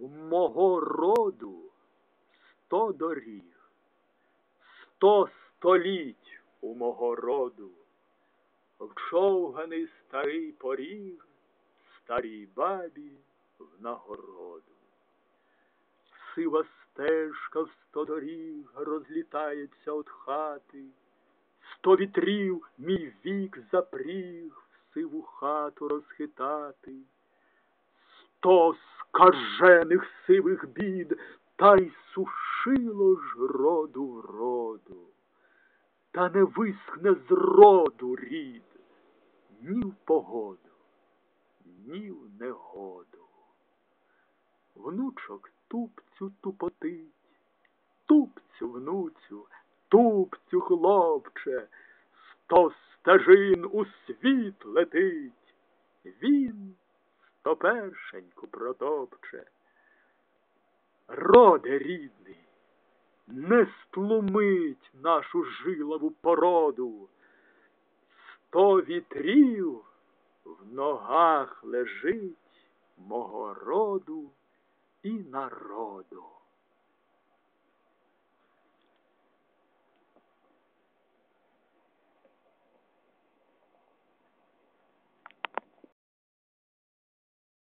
У мого роду сто доріг, сто століть у мого роду, Вчовганий старий поріг старій бабі в нагороду. Сива стежка в сто доріг розлітається от хати, Сто вітрів мій вік запріг в сиву хату розхитати, Сто скажених сивих бід та й сушило ж роду роду, та не висхне з роду рід ні в погоду, ні в негоду. Внучок тупцю тупотить, тупцю, внуцю, тупцю, хлопче, сто стежин у світ летить, він сто першеньку протопче. Роде рідний, не стлумить нашу жилову породу, сто вітрів в ногах лежить мого роду і народу.